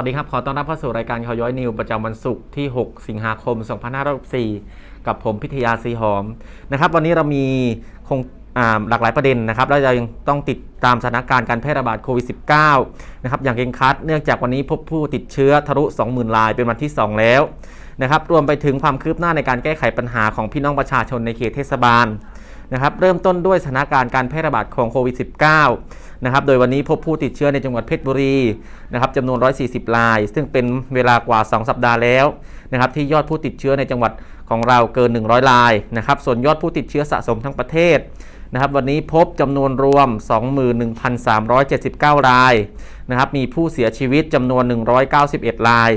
วัสดีครับ ขอต้อนรับเข้าสู่รายการข่าวย้อยนิวประจำวันศุกร์ที่ 6 สิงหาคม 2564 กับผมพิทยาสีหอมนะครับวันนี้เรามีคงหลากหลายประเด็นนะครับแล้วเรายังต้องติดตามสถานการณ์การแพร่ระบาดโควิด -19 นะครับอย่างเก่งครัดเนื่องจากวันนี้พบผู้ติดเชื้อทะลุ 20,000 รายเป็นวันที่ 2 แล้วนะครับรวมไปถึงความคืบหน้าในการแก้ไขปัญหาของพี่น้องประชาชนในเขตเทศบาล นะครับเริ่มต้นด้วยสถานการณ์การแพร่ระบาดของโควิด -19 นะครับโดยวันนี้พบผู้ติดเชื้อในจังหวัดเพชรบุรีนะครับจำนวน 140 ราย ซึ่งเป็นเวลากว่า 2 สัปดาห์แล้วนะครับที่ยอดผู้ติดเชื้อในจังหวัดของเราเกิน 100 รายนะครับส่วนยอดผู้ติดเชื้อสะสมทั้งประเทศ นะครับวันนี้พบจำนวนรวม 21,379 รายนะครับมีผู้เสียชีวิตจำนวน 191 ราย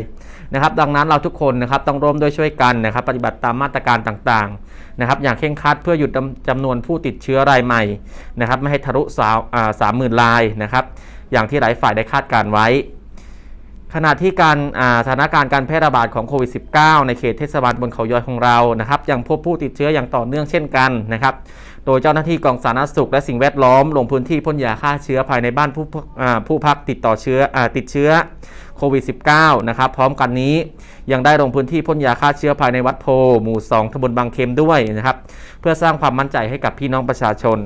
นะครับดังนั้นเราทุกคนนะครับต้องร่วมด้วยช่วยกันนะครับปฏิบัติตามมาตรการต่างๆนะครับอย่างเคร่งครัดเพื่อหยุดจำนวนผู้ติดเชื้อรายใหม่นะครับไม่ให้ทะลุสาวสามหมื่นรายนะครับอย่างที่หลายฝ่ายได้คาดการไว้ขณะที่การสถานการณ์การแพร่ระบาดของโควิด -19 ในเขตเทศบาลบนเขาย้อยของเรานะครับยังพบผู้ติดเชื้ออย่างต่อเนื่องเช่นกันนะครับ โดยเจ้าหน้าที่กองสาธารณสุขและสิ่งแวดล้อม ลงพื้นที่พ่นยาฆ่าเชื้อภายในบ้านผู้ผู้พักติดต่อเชื้ออติดเชื้อโควิด -19 นะครับ พร้อมกันนี้ยังได้ลงพื้นที่พ่นยาฆ่าเชื้อภายในวัดโพ หมู่ 2ตำบลบางเค็มด้วยนะครับ เพื่อสร้างความมั่นใจให้กับพี่น้องประชาชน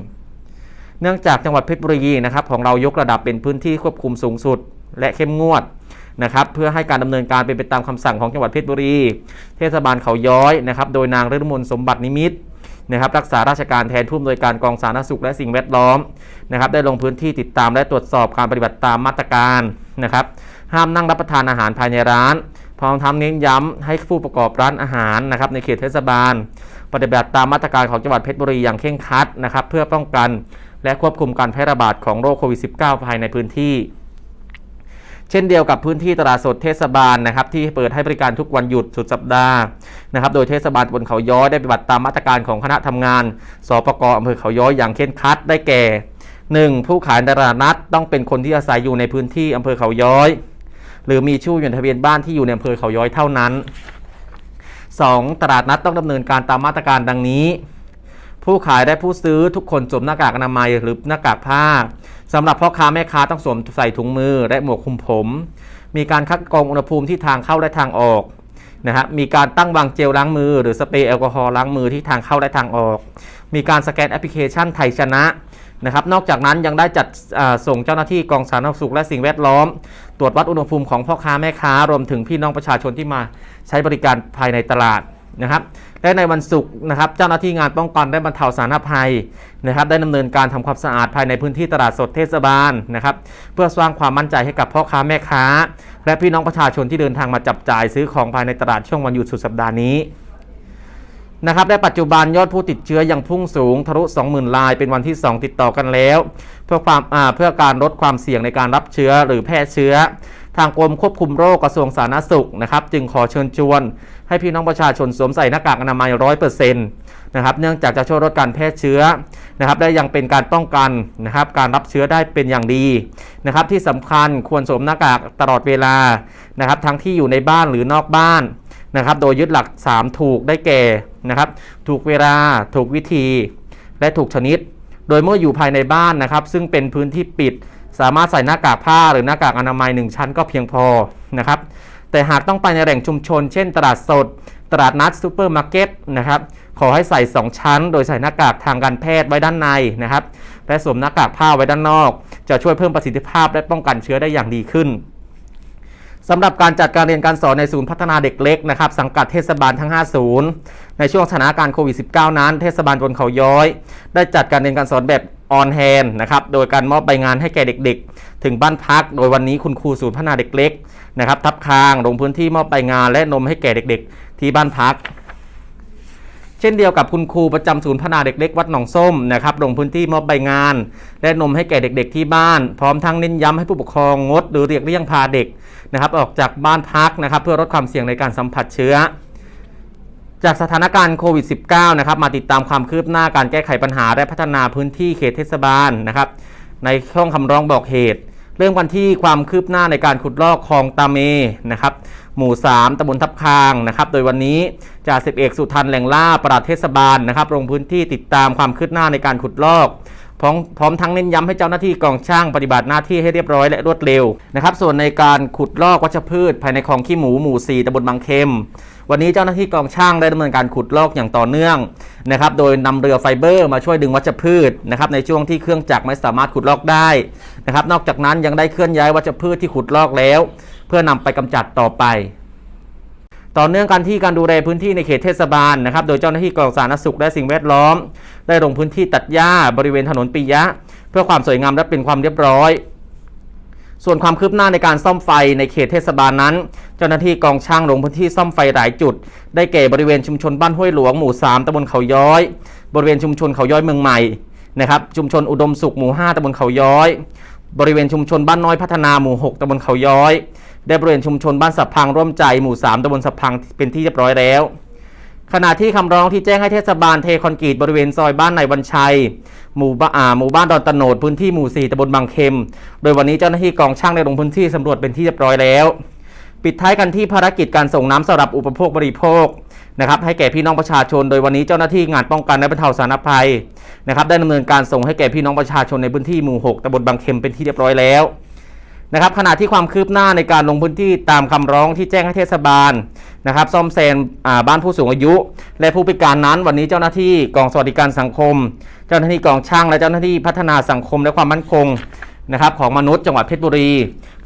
เนื่องจากจังหวัดเพชรบุรีนะครับของเรายกระดับเป็นพื้นที่ควบคุมสูงสุด และเข้มงวดนะครับเพื่อให้การดำเนินการเป็นไปตามคำสั่งของจังหวัดเพชรบุรี เทศบาลเขาย้อยนะครับ โดยนางฤดมนสมบัตินิมิตร นะครับรักษาราชการแทนผู้อำนวยการกองสาธารณสุขและสิ่งแวดล้อมนะครับได้ลงพื้นที่ติดตามและตรวจสอบการปฏิบัติตามมาตรการนะครับห้ามนั่งรับประทานอาหารภายในร้านพร้อมทั้งเน้นย้ำให้ผู้ประกอบร้านอาหารนะครับในเขตเทศบาล ปฏิบัติตามมาตรการของจังหวัดเพชรบุรีอย่างเคร่งครัดนะครับเพื่อป้องกันและควบคุมการแพร่ระบาดของโรคโควิด -19 ภายในพื้นที่ เช่นเดียวกับพื้นที่ตลาดสดเทศบาลนะครับที่เปิดให้บริการทุกวันหยุดสุดสัปดาห์นะครับโดยเทศบาลบนเขาย้อยได้ปฏิบัติตามมาตรการของคณะทำงานสปกอำเภอเขาย้อยอย่างเคร่งครัดได้แก่ 1. ผู้ขายตลาดนัดต้องเป็นคนที่อาศัยอยู่ในพื้นที่อำเภอเขาย้อย หรือมีชื่ออยู่ในทะเบียนบ้านที่อยู่ในอำเภอเขาย้อยเท่านั้น 2. ตลาดนัดต้องดำเนินการตามมาตรการดังนี้ ผู้ขายและผู้ซื้อทุกคนสวมหน้ากากอนามัยหรือหน้ากากผ้า สำหรับพ่อค้าแม่ค้าต้องสวมใส่ถุงมือและหมวกคลุมผม มีการคัดกรองอุณหภูมิที่ทางเข้าและทางออกนะฮะมีการตั้งวางเจลล้างมือ หรือสเปรย์แอลกอฮอล์ล้างมือที่ทางเข้าและทางออก มีการสแกนแอปพลิเคชันไทยชนะนะครับ นอกจากนั้นยังได้จัดส่งเจ้าหน้าที่กองสาธารณสุขและสิ่งแวดล้อม ตรวจวัดอุณหภูมิของพ่อค้าแม่ค้ารวมถึงพี่น้องประชาชนที่มาใช้บริการภายในตลาด นะครับและในวันศุกร์นะครับเจ้าหน้าที่งานป้องกันและบรรเทาสาธารณภัยนะครับได้ดำเนินการทำความสะอาดภายในพื้นที่ตลาดสดเทศบาลนะครับเพื่อสร้างความมั่นใจให้กับพ่อค้าแม่ค้า และพี่น้องประชาชนที่เดินทางมาจับจ่ายซื้อของภายในตลาดช่วงวันหยุดสุดสัปดาห์นี้นะครับในปัจจุบันยอดผู้ติดเชื้อยังพุ่งสูงทะลุ 20,000รายเป็นวันที่ 2 ติดต่อกันแล้ว เพื่อความเพื่อการลดความเสี่ยงในการรับเชื้อหรือแพร่เชื้อ ทางกรมควบคุมโรคกระทรวงสาธารณสุขนะครับจึงขอเชิญชวน ให้พี่น้องประชาชนสวมใส่หน้ากากอนามัยร้อยเปอร์เซ็นต์นะครับเนื่องจากจะช่วยลดการแพร่เชื้อนะครับและยังเป็นการป้องกันนะครับการรับเชื้อได้เป็นอย่างดีนะครับที่สำคัญควรสวมหน้ากากตลอดเวลานะครับทั้งที่อยู่ในบ้านหรือนอกบ้านนะครับโดยยึดหลัก 3 ถูกได้แก่นะครับถูกเวลาถูกวิธี และถูกชนิด โดยเมื่ออยู่ภายในบ้านนะครับ ซึ่งเป็นพื้นที่ปิด สามารถใส่หน้ากากผ้าหรือหน้ากากอนามัย 1 ชั้นก็เพียงพอนะครับแต่หากต้องไปในแหล่งชุมชน เช่น ตลาดสด ตลาดนัดซูเปอร์มาร์เก็ตนะครับขอให้ใส่ 2 ชั้น โดยใส่หน้ากากทางการแพทย์ไว้ด้านในนะครับและสวมหน้ากากผ้าไว้ด้านนอก จะช่วยเพิ่มประสิทธิภาพและป้องกันเชื้อได้อย่างดีขึ้น สำหรับการจัดการเรียนการสอนในศูนย์พัฒนาเด็กเล็กนะครับสังกัดเทศบาลทั้ง 5 ศูนย์ ในช่วงสถานการณ์โควิด -19 นั้น เทศบาลบนเขาย้อย ได้จัดการเรียนการสอนแบบออนแฮนนะครับโดยการมอบใบงานให้แก่เด็กๆ ถึงบ้านพัก โดยวันนี้คุณครูศูนย์พัฒนาเด็กเล็กนะครับทับคางลงพื้นที่มอบใบงานและนมให้แก่เด็ก ๆ ที่บ้านพัก เช่นเดียวกับคุณครูประจำศูนย์พัฒนาเด็กเล็กวัดหนองส้มนะครับลงพื้นที่มอบใบงาน และนมให้แก่เด็กๆที่บ้าน พร้อมทั้งเน้นย้ำให้ผู้ปกครองงด หรือเรียกเลี่ยงพาเด็กนะครับออกจากบ้านพักนะครับเพื่อลดความเสี่ยงในการสัมผัสเชื้อ จากสถานการณ์โควิด -19 นะครับมาติดตามความคืบหน้าการแก้ไขปัญหาและพัฒนาพื้นที่เขตเทศบาลนะครับในช่องคำร้องบอกเหตุ เรื่องวันที่ความคืบหน้าในการขุดลอกคลองตาเมนะครับ หมู่ 3ตำบลทับคางนะครับ โดยวันนี้จ่าสิบเอกสุทันแหล่งล่าปราเทศบาลนะครับ ลงพื้นที่ติดตามความคืบหน้าในการขุดลอกพร้อมพร้อมทั้งเน้นย้ำให้เจ้าหน้าที่กองช่างปฏิบัติหน้าที่ให้เรียบร้อยและรวดเร็วนะครับ ส่วนในการขุดลอกวัชพืช ภายในคลองขี้หมูหมู่ 4ตำบลบางเข็ม วันนี้เจ้าหน้าที่กองช่างได้ดำเนินการขุดลอกอย่างต่อเนื่องนะครับ โดยนำเรือไฟเบอร์มาช่วยดึงวัชพืชนะครับในช่วงที่เครื่องจักรไม่สามารถขุดลอกได้ นะครับ นอกจากนั้นยังได้เคลื่อนย้ายวัชพืชที่ขุดลอกแล้ว เพื่อนำไปกำจัดต่อไป ต่อเนื่องกันที่การดูแลพื้นที่ในเขตเทศบาลนะครับ โดยเจ้าหน้าที่กองสาธารณสุขและสิ่งแวดล้อม ได้ลงพื้นที่ตัดหญ้าบริเวณถนนปิยะ เพื่อความสวยงามและเป็นความเรียบร้อยส่วนความคืบหน้าในการซ่อมไฟในเขตเทศบาลนั้น เจ้าหน้าที่กองช่างลงพื้นที่ซ่อมไฟหลายจุด ได้แก่บริเวณชุมชนบ้านห้วยหลวงหมู่ 3ตำบลเขาย้อย บริเวณชุมชนเขาย้อยเมืองใหม่นะครับชุมชนอุดมสุขหมู่ 5ตำบลเขาย้อย บริเวณชุมชนบ้านน้อยพัฒนาหมู่ 6ตำบลเขาย้อย ได้บริเวณชุมชนบ้านสับพังร่วมใจหมู่ 3ตำบลสับพังเป็นที่เรียบร้อยแล้ว ขณะที่คำร้องที่แจ้งให้เทศบาลเทคอนกรีตบริเวณซอยบ้านในวันชัย หมู่บ้านหมู่บ้านดอนตโนดพื้นที่หมู่ 4ตำบลบางเข็ม โดยวันนี้เจ้าหน้าที่กองช่างได้ลงพื้นที่สำรวจเป็นที่เรียบร้อยแล้ว ปิดท้ายกันที่ภารกิจการส่งน้ำสำหรับอุปโภคบริโภค นะครับให้แก่พี่น้องประชาชน โดยวันนี้เจ้าหน้าที่งานป้องกันและบรรเทาสาธารณภัยนะครับได้ดำเนินการส่งให้แก่พี่น้องประชาชนในพื้นที่หมู่ 6ตำบลบางเข็มเป็นที่เรียบร้อยแล้วนะครับขณะที่ความคืบหน้าในการลงพื้นที่ตามคำร้องที่แจ้งให้เทศบาลนะครับซ่อมแซมบ้านผู้สูงอายุ และผู้พิการนั้นวันนี้เจ้าหน้าที่กองสวัสดิการสังคม เจ้าหน้าที่กองช่างและเจ้าหน้าที่พัฒนาสังคมและความมั่นคงนะครับของมนุษย์จังหวัดเพชรบุรี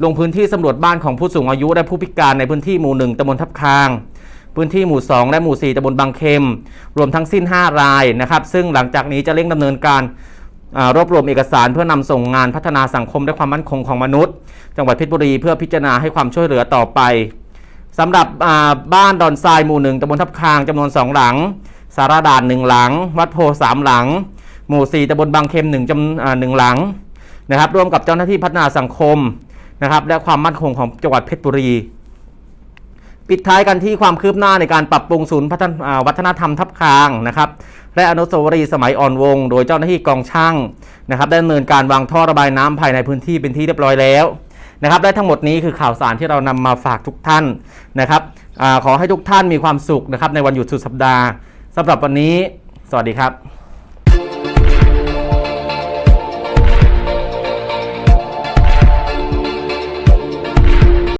ลงพื้นที่สำรวจบ้านของผู้สูงอายุและผู้พิการในพื้นที่หมู่หนึ่งตำบลทับคาง พื้นที่หมู่ 2 และหมู่ 4ตำบลบางเข็ม รวมทั้งสิ้น 5 รายนะครับ ซึ่งหลังจากนี้จะเร่งดำเนินการรวบรวมเอกสารเพื่อนำส่งงานพัฒนาสังคมและความมั่นคงของมนุษย์ จังหวัดเพชรบุรีเพื่อพิจารณาให้ความช่วยเหลือต่อไปสำหรับบ้านดอนทรายหมู่หนึ่งตำบลทับคางจำนวนสองหลัง สารด่านหนึ่งหลัง วัดโพสามหลัง หมู่สี่ตำบลบางเข็มหนึ่งจำหนึ่งหลังนะครับร่วมกับเจ้าหน้าที่พัฒนาสังคมนะครับและความมั่นคงของจังหวัดเพชรบุรี ปิดท้ายกันที่ความคืบหน้าในการปรับปรุงศูนย์พัฒนาวัฒนธรรมทับคางนะครับและอนุสาวรีย์สมัยอ่อนวง โดยเจ้าหน้าที่กองช่างนะครับได้ดำเนินการวางท่อระบายน้ำภายในพื้นที่เป็นที่เรียบร้อยแล้วนะครับและทั้งหมดนี้คือข่าวสารที่เรานำมาฝากทุกท่านนะครับอขอให้ทุกท่านมีความสุขนะครับในวันหยุดสุดสัปดาห์สำหรับวันนี้ สวัสดีครับ